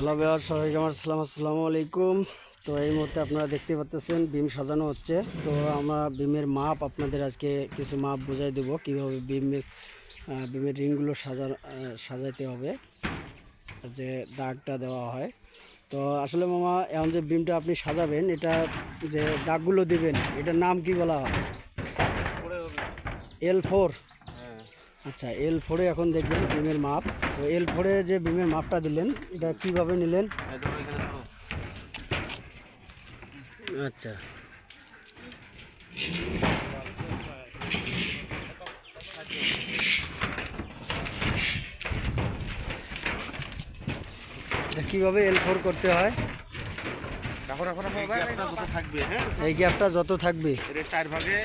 Hello bear সবাইকে আমার সালাম, আসসালামু আলাইকুম। তো এই মুহূর্তে আপনারা দেখতে পাচ্ছেন বিম সাজানো হচ্ছে। তো আমরা বিমের মাপ আপনাদের আজকে কিছু মাপ বুঝাই দেবো, কীভাবে বিমের বিমের রিংগুলো সাজা সাজাইতে হবে যে দাগটা দেওয়া হয়। তো আসলে মামা, এখন যে বিমটা আপনি সাজাবেন, এটা যে দাগগুলো দিবেন, এটার নাম কি বলা হয়? L four. আচ্ছা এল ফোরে এখন দেখবেন বিমের মাপ। তো এল ফোরে যে বিমের মাপটা দিলেন এটা কীভাবে নিলেন? আচ্ছা। এটা কীভাবে এল ফোর করতে হয়? গ্যাপটা যত থাকবে হ্যাঁ? এই গ্যাপটা যত থাকবে চার ভাগে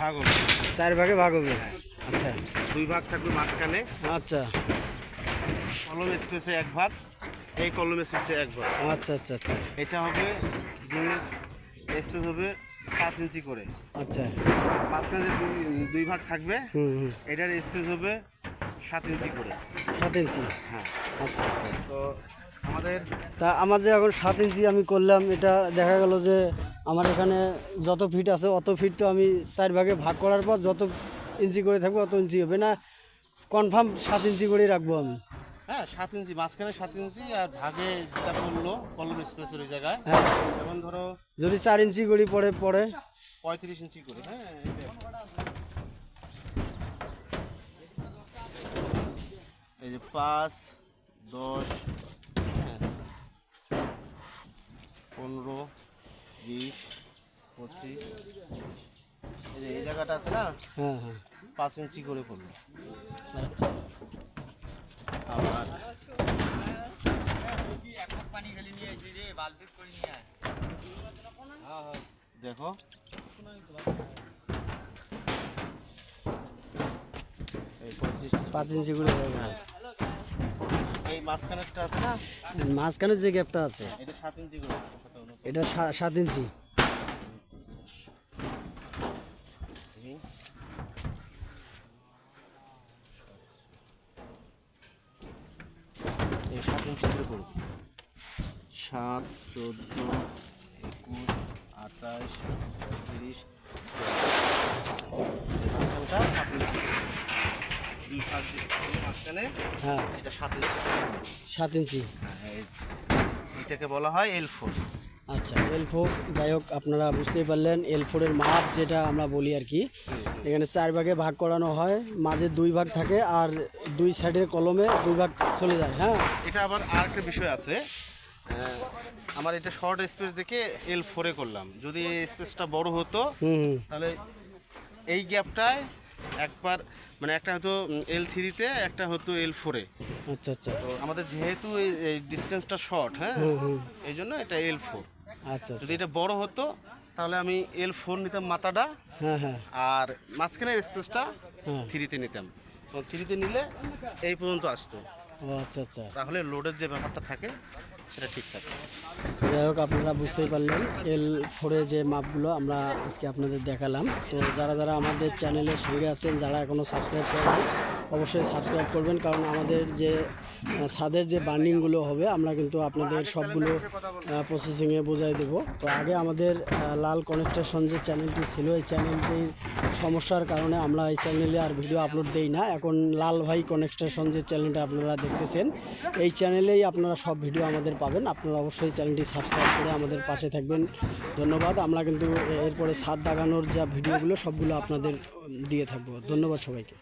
ভাগ হবে। চার ভাগে ভাগ হবে। আচ্ছা। দুই ভাগ থাকবে মাঝখানে। আচ্ছা। কলম স্পেসে এক ভাগ এই কলম স্পেসে এক ভাগ। আচ্ছা আচ্ছা আচ্ছা। এটা হবে স্পেস হবে পাঁচ ইঞ্চি করে। আচ্ছা। মাঝখানে দুই- ভাগ থাকবে হুম হুম। এটার স্পেস হবে সাত ইঞ্চি করে। সাত ইঞ্চি? হ্যাঁ। আচ্ছা আচ্ছা। তো আমাদের তা আমার যে এখন সাত ইঞ্চি আমি করলাম এটা দেখা গেল যে আমার এখানে যত ফিট আছে অত ফিট তো আমি চার ভাগে ভাগ করার পর যত ইঞ্চি করে থাকব অত ইঞ্চি হবে না। কনফার্ম সাত ইঞ্চি করেই রাখব আমি। হ্যাঁ সাত ইঞ্চি মাঝখানে সাত ইঞ্চি আর ভাগে যেটা পড়ল কলম স্পেসের ওই জায়গায়। হ্যাঁ। যেমন ধরো যদি চার ইঞ্চি করি পরে পরে। পঁয়ত্রিশ ইঞ্চি করে হ্যাঁ এই যে পাঁচ দশ হ্যাঁ, পনেরো বিশ পঁচিশ এই যে জায়গাটা আছে না? হ্যাঁ হ্যাঁ। পাঁচ ইঞ্চি করে পড়ল আচ্ছা। আবার দেখো। পাঁচ ইঞ্চি করে হ্যাঁ। এই মাঝখানেরটা আছে না? মাঝখানে যে গ্যাপটা আছে এটা সাত ইঞ্চি করে এটা সাত ইঞ্চি। এই সাত ইঞ্চি করে করব সাত চোদ্দ একুশ আঠাশ পঁয়ত্রিশ মাঝখানটা সাত ইঞ্চি যে মাঝখানে হ্যাঁ। এটা সাত ইঞ্চি। সাত ইঞ্চি। হ্যাঁ, এটাকে বলা হয় এল ফোর আচ্ছা এল ফোর যাই হোক আপনারা বুঝতেই পারলেন এল ফোরের মাপ যেটা আমরা বলি আর কি। এখানে চার ভাগে ভাগ করানো হয় মাঝে দুই ভাগ থাকে আর দুই সাইডের কলমে দুই ভাগ চলে যায় হ্যাঁ? এটা আবার আর একটা বিষয় আছে। আমার এটা শর্ট স্পেস দেখে এল ফোরে করলাম। যদি স্পেসটা বড় হতো তাহলে এই গ্যাপটায় একবার মানে একটা হতো এল থ্রিতে একটা হতো এল ফোরে আচ্ছা আচ্ছা। তো আমাদের যেহেতু এই ডিস্টেন্সটা শর্ট হ্যাঁ? এই জন্য এটা এল ফোর আচ্ছা যদি আচ্ছা। এটা বড় হতো তাহলে আমি এল ফোর নিতাম মাথাটা হ্যাঁ হ্যাঁ। আর মাঝখানের স্পেসটা হ্যাঁ। থ্রিতে নিতাম। তো থ্রিতে নিলে এই পর্যন্ত আসতো। ও আচ্ছা আচ্ছা। তাহলে লোডের যে ব্যাপারটা থাকে সেটা ঠিক থাকে। যাই হোক আপনারা বুঝতেই পারলেন এল ফোরে যে মাপগুলো আমরা আজকে আপনাদের দেখালাম। তো যারা যারা আমাদের চ্যানেলের সঙ্গে আছেন যারা এখনও সাবস্ক্রাইব করেন অবশ্যই সাবস্ক্রাইব করবেন কারণ আমাদের যে ছাদের যে বার্নিংগুলো হবে, আমরা কিন্তু আপনাদের সবগুলো প্রসেসিংয়ে বোঝাই দেব। তো আগে আমাদের লাল কনেকটেশন যে চ্যানেলটি ছিল, এই চ্যানেলটির সমস্যার কারণে আমরা এই চ্যানেলে আর ভিডিও আপলোড দেই না। এখন লাল ভাই কনেকটেশন যে চ্যানেলটা আপনারা দেখতেছেন, এই চ্যানেলেই আপনারা সব ভিডিও আমাদের পাবেন। আপনারা অবশ্যই চ্যানেলটি সাবস্ক্রাইব করে আমাদের পাশে থাকবেন। ধন্যবাদ। আমরা কিন্তু এরপরে ছাদ দাগানোর যা ভিডিওগুলো সবগুলো আপনাদের দিয়ে থাকব। ধন্যবাদ সবাইকে।